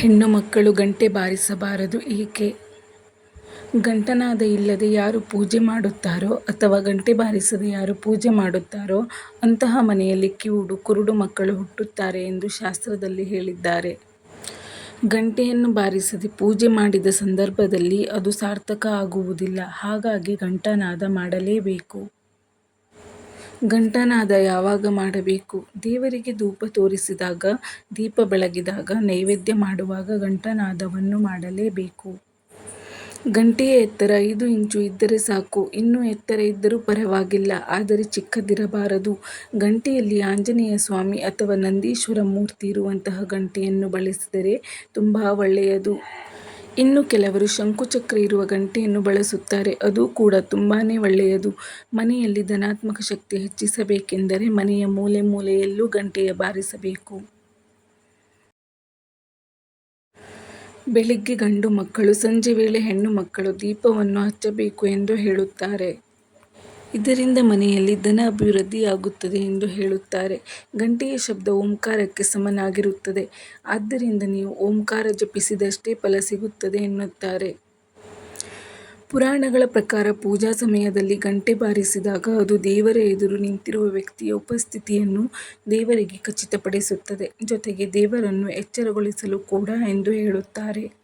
ಹೆಣ್ಣು ಮಕ್ಕಳು ಗಂಟೆ ಬಾರಿಸಬಾರದು ಏಕೆ? ಗಂಟನಾದ ಇಲ್ಲದೆ ಯಾರು ಪೂಜೆ ಮಾಡುತ್ತಾರೋ ಅಥವಾ ಗಂಟೆ ಬಾರಿಸದೆ ಯಾರು ಪೂಜೆ ಮಾಡುತ್ತಾರೋ ಅಂತಹ ಮನೆಯಲ್ಲಿ ಕಿವುಡು, ಕುರುಡು ಮಕ್ಕಳು ಹುಟ್ಟುತ್ತಾರೆ ಎಂದು ಶಾಸ್ತ್ರದಲ್ಲಿ ಹೇಳಿದ್ದಾರೆ. ಗಂಟೆಯನ್ನು ಬಾರಿಸದೆ ಪೂಜೆ ಮಾಡಿದ ಸಂದರ್ಭದಲ್ಲಿ ಅದು ಸಾರ್ಥಕ ಆಗುವುದಿಲ್ಲ. ಹಾಗಾಗಿ ಗಂಟನಾದ ಮಾಡಲೇಬೇಕು. ಘಂಟಾನಾದ ಯಾವಾಗ ಮಾಡಬೇಕು? ದೇವರಿಗೆ ಧೂಪ ತೋರಿಸಿದಾಗ, ದೀಪ ಬೆಳಗಿದಾಗ, ನೈವೇದ್ಯ ಮಾಡುವಾಗ ಗಂಟನಾದವನ್ನು ಮಾಡಲೇಬೇಕು. ಗಂಟೆಯ ಎತ್ತರ ಐದು ಇಂಚು ಇದ್ದರೆ ಸಾಕು. ಇನ್ನೂ ಎತ್ತರ ಇದ್ದರೂ ಪರವಾಗಿಲ್ಲ. ಆದರೆ ಚಿಕ್ಕದಿರಬಾರದು. ಗಂಟೆಯಲ್ಲಿ ಆಂಜನೇಯ ಸ್ವಾಮಿ ಅಥವಾ ನಂದೀಶ್ವರ ಮೂರ್ತಿ ಇರುವಂತಹ ಗಂಟೆಯನ್ನು ಬಳಸಿದರೆ ತುಂಬ ಒಳ್ಳೆಯದು. ಇನ್ನು ಕೆಲವರು ಶಂಕುಚಕ್ರ ಇರುವ ಗಂಟೆಯನ್ನು ಬಳಸುತ್ತಾರೆ. ಅದು ಕೂಡ ತುಂಬಾ ಒಳ್ಳೆಯದು. ಮನೆಯಲ್ಲಿ ಧನಾತ್ಮಕ ಶಕ್ತಿ ಹೆಚ್ಚಿಸಬೇಕೆಂದರೆ ಮನೆಯ ಮೂಲೆ ಮೂಲೆಯಲ್ಲೂ ಗಂಟೆಯ ಬಾರಿಸಬೇಕು. ಬೆಳಿಗ್ಗೆ ಗಂಡು ಮಕ್ಕಳು, ಸಂಜೆ ವೇಳೆ ಹೆಣ್ಣು ಮಕ್ಕಳು ದೀಪವನ್ನು ಹಚ್ಚಬೇಕು ಎಂದು ಹೇಳುತ್ತಾರೆ. ಇದರಿಂದ ಮನೆಯಲ್ಲಿ ಧನ ಅಭಿವೃದ್ಧಿಯಾಗುತ್ತದೆ ಎಂದು ಹೇಳುತ್ತಾರೆ. ಗಂಟೆಯ ಶಬ್ದ ಓಂಕಾರಕ್ಕೆ ಸಮನಾಗಿರುತ್ತದೆ. ಆದ್ದರಿಂದ ನೀವು ಓಂಕಾರ ಜಪಿಸಿದಷ್ಟೇ ಫಲ ಸಿಗುತ್ತದೆ ಎನ್ನುತ್ತಾರೆ. ಪುರಾಣಗಳ ಪ್ರಕಾರ ಪೂಜಾ ಸಮಯದಲ್ಲಿ ಗಂಟೆ ಬಾರಿಸಿದಾಗ ಅದು ದೇವರ ಎದುರು ನಿಂತಿರುವ ವ್ಯಕ್ತಿಯ ಉಪಸ್ಥಿತಿಯನ್ನು ದೇವರಿಗೆ ಖಚಿತಪಡಿಸುತ್ತದೆ. ಜೊತೆಗೆ ದೇವರನ್ನು ಎಚ್ಚರಗೊಳಿಸಲು ಕೂಡ ಎಂದು ಹೇಳುತ್ತಾರೆ.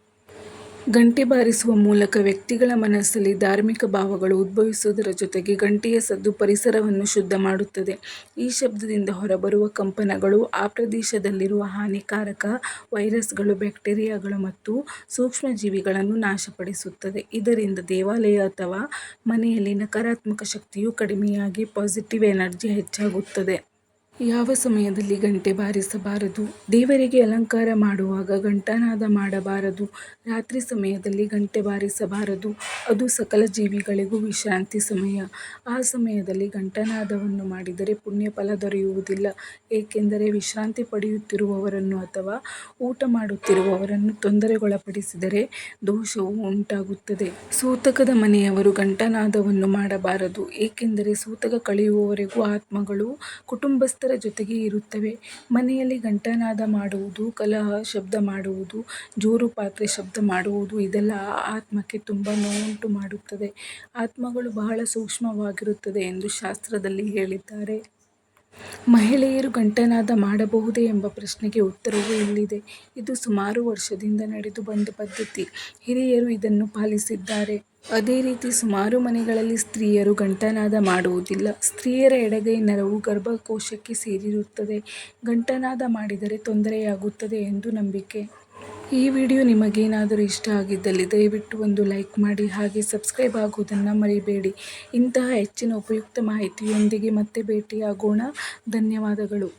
ಗಂಟೆ ಬಾರಿಸುವ ಮೂಲಕ ವ್ಯಕ್ತಿಗಳ ಮನಸ್ಸಲ್ಲಿ ಧಾರ್ಮಿಕ ಭಾವಗಳು ಉದ್ಭವಿಸುವುದರ ಜೊತೆಗೆ ಗಂಟೆಯ ಸದ್ದು ಪರಿಸರವನ್ನು ಶುದ್ಧ ಮಾಡುತ್ತದೆ. ಈ ಶಬ್ದದಿಂದ ಹೊರಬರುವ ಕಂಪನಗಳು ಆ ಪ್ರದೇಶದಲ್ಲಿರುವ ಹಾನಿಕಾರಕ ವೈರಸ್ಗಳು, ಬ್ಯಾಕ್ಟೀರಿಯಾಗಳು ಮತ್ತು ಸೂಕ್ಷ್ಮಜೀವಿಗಳನ್ನು ನಾಶಪಡಿಸುತ್ತದೆ. ಇದರಿಂದ ದೇವಾಲಯ ಅಥವಾ ಮನೆಯಲ್ಲಿ ನಕಾರಾತ್ಮಕ ಶಕ್ತಿಯು ಕಡಿಮೆಯಾಗಿ ಪಾಸಿಟಿವ್ ಎನರ್ಜಿ ಹೆಚ್ಚಾಗುತ್ತದೆ. ಯಾವ ಸಮಯದಲ್ಲಿ ಗಂಟೆ ಬಾರಿಸಬಾರದು? ದೇವರಿಗೆ ಅಲಂಕಾರ ಮಾಡುವಾಗ ಗಂಟಾನಾದ ಮಾಡಬಾರದು. ರಾತ್ರಿ ಸಮಯದಲ್ಲಿ ಗಂಟೆ ಬಾರಿಸಬಾರದು. ಅದು ಸಕಲ ಜೀವಿಗಳಿಗೂ ವಿಶ್ರಾಂತಿ ಸಮಯ. ಆ ಸಮಯದಲ್ಲಿ ಘಂಟಾನಾದವನ್ನು ಮಾಡಿದರೆ ಪುಣ್ಯ ಫಲ ದೊರೆಯುವುದಿಲ್ಲ. ಏಕೆಂದರೆ ವಿಶ್ರಾಂತಿ ಪಡೆಯುತ್ತಿರುವವರನ್ನು ಅಥವಾ ಊಟ ಮಾಡುತ್ತಿರುವವರನ್ನು ತೊಂದರೆಗೊಳಪಡಿಸಿದರೆ ದೋಷವು ಉಂಟಾಗುತ್ತದೆ. ಸೂತಕದ ಮನೆಯವರು ಗಂಟನಾದವನ್ನು ಮಾಡಬಾರದು. ಏಕೆಂದರೆ ಸೂತಕ ಕಳೆಯುವವರೆಗೂ ಆತ್ಮಗಳು ಕುಟುಂಬಸ್ಥರ ಜೊತೆಗೆ ಇರುತ್ತವೆ. ಮನೆಯಲ್ಲಿ ಗಂಟನಾದ ಮಾಡುವುದು, ಕಲಹ, ಶಬ್ದ ಮಾಡುವುದು, ಜೋರು ಪಾತ್ರೆ ಶಬ್ದ ಮಾಡುವುದು ಇದೆಲ್ಲ ಆತ್ಮಕ್ಕೆ ತುಂಬಾ ನೋವುಂಟು ಮಾಡುತ್ತದೆ. ಆತ್ಮಗಳು ಬಹಳ ಸೂಕ್ಷ್ಮವಾಗಿರುತ್ತದೆ ಎಂದು ಶಾಸ್ತ್ರದಲ್ಲಿ ಹೇಳಿದ್ದಾರೆ. ಮಹಿಳೆಯರು ಗಂಟನಾದ ಮಾಡಬಹುದೇ ಎಂಬ ಪ್ರಶ್ನೆಗೆ ಉತ್ತರವೂ ಇಲ್ಲಿದೆ. ಇದು ಸುಮಾರು ವರ್ಷದಿಂದ ನಡೆದು ಬಂದ ಪದ್ಧತಿ. ಹಿರಿಯರು ಇದನ್ನು ಪಾಲಿಸಿದ್ದಾರೆ. ಅದೇ ರೀತಿ ಸುಮಾರು ಮನೆಗಳಲ್ಲಿ ಸ್ತ್ರೀಯರು ಗಂಟನಾದ ಮಾಡುವುದಿಲ್ಲ. ಸ್ತ್ರೀಯರ ಎಡಗೈ ನರವು ಗರ್ಭಕೋಶಕ್ಕೆ ಸೇರಿರುತ್ತದೆ. ಗಂಟನಾದ ಮಾಡಿದರೆ ತೊಂದರೆಯಾಗುತ್ತದೆ ಎಂದು ನಂಬಿಕೆ. ಈ ವಿಡಿಯೋ ನಿಮಗೇನಾದರೂ ಇಷ್ಟ ಆಗಿದ್ದಲ್ಲಿ ದಯವಿಟ್ಟು ಒಂದು ಲೈಕ್ ಮಾಡಿ. ಹಾಗೆ ಸಬ್ಸ್ಕ್ರೈಬ್ ಆಗುವುದನ್ನು ಮರಿಬೇಡಿ. ಇಂತಹ ಹೆಚ್ಚಿನ ಉಪಯುಕ್ತ ಮಾಹಿತಿಯೊಂದಿಗೆ ಮತ್ತೆ ಭೇಟಿಯಾಗೋಣ. ಧನ್ಯವಾದಗಳು.